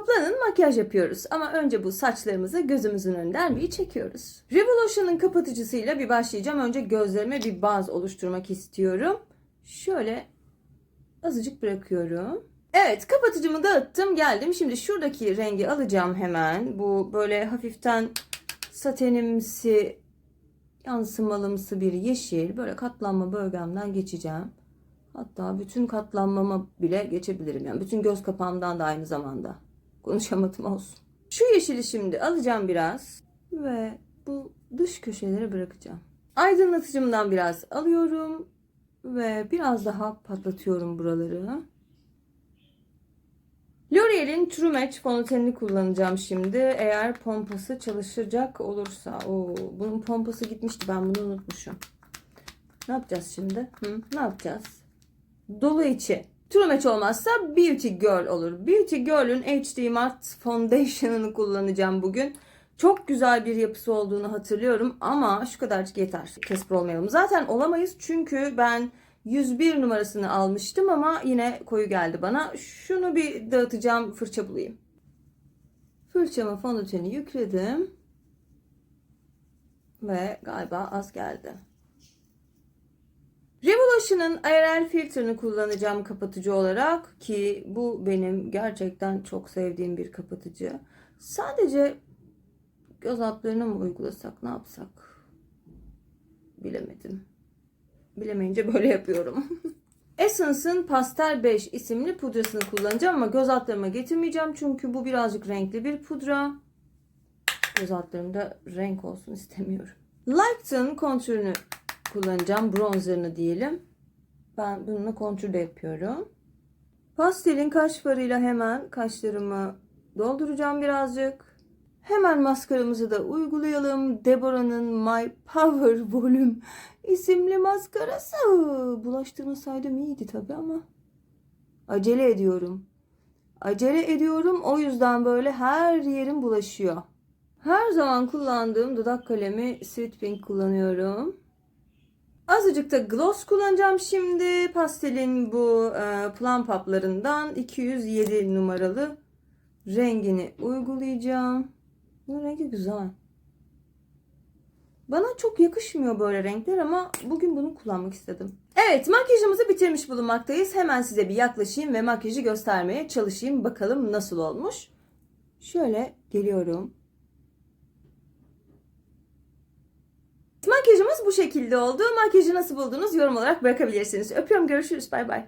Toplanın makyaj yapıyoruz ama önce bu saçlarımızı gözümüzün önünden bir çekiyoruz. Revolution'ın kapatıcısıyla bir başlayacağım. Önce gözlerime bir baz oluşturmak istiyorum. Şöyle azıcık bırakıyorum. Evet kapatıcımı dağıttım geldim. Şimdi şuradaki rengi alacağım hemen. Bu böyle hafiften satenimsi yansımalımsı bir yeşil. Böyle katlanma bölgemden geçeceğim. Hatta bütün katlanmama bile geçebilirim. Yani bütün göz kapağımdan da aynı zamanda. Konuşamadım olsun. Şu yeşili şimdi alacağım biraz. Ve bu dış köşelere bırakacağım. Aydınlatıcımdan biraz alıyorum. Ve biraz daha patlatıyorum buraları. L'Oreal'in True Match fondötenini kullanacağım şimdi. Eğer pompası çalışacak olursa. Oo, bunun pompası gitmişti. Ben bunu unutmuşum. Ne yapacağız şimdi? Hı? Ne yapacağız? Dolu içi. True Match olmazsa Beauty Girl olur. Beauty Girl'ün HD Matte Foundation'ını kullanacağım bugün. Çok güzel bir yapısı olduğunu hatırlıyorum ama şu kadarcık yeter. Kesper olmayalım. Zaten olamayız çünkü ben 101 numarasını almıştım ama yine koyu geldi bana. Şunu bir dağıtacağım fırça bulayım. Fırçama fondöteni yükledim. Ve galiba az geldi. Revolution'ın IRL filtre'ını kullanacağım kapatıcı olarak ki bu benim gerçekten çok sevdiğim bir kapatıcı. Sadece göz altlarına mı uygulasak ne yapsak bilemedim. Bilemeyince böyle yapıyorum. Essence'ın Pastel 5 isimli pudrasını kullanacağım ama göz altlarıma getirmeyeceğim çünkü bu birazcık renkli bir pudra. Göz altlarımda renk olsun istemiyorum. Light'ın kontürünü kullanacağım. Bronzerını diyelim. Ben bununla kontür de yapıyorum. Pastelin kaş farıyla hemen kaşlarımı dolduracağım birazcık. Hemen maskaramızı da uygulayalım. Deborah'ın My Power Volume isimli maskarası. Bulaştırmasaydım iyiydi tabii ama. Acele ediyorum. Acele ediyorum. O yüzden böyle her yerim bulaşıyor. Her zaman kullandığım dudak kalemi Sweet Pink kullanıyorum. Azıcık da gloss kullanacağım şimdi. Pastelin bu e, plum paplarından 207 numaralı rengini uygulayacağım. Bu rengi güzel. Bana çok yakışmıyor böyle renkler ama bugün bunu kullanmak istedim. Evet makyajımızı bitirmiş bulunmaktayız. Hemen size bir yaklaşayım ve makyajı göstermeye çalışayım. Bakalım nasıl olmuş. Şöyle geliyorum. Bu şekilde oldu. Makyajı nasıl buldunuz yorum olarak bırakabilirsiniz. Öpüyorum görüşürüz bay bay.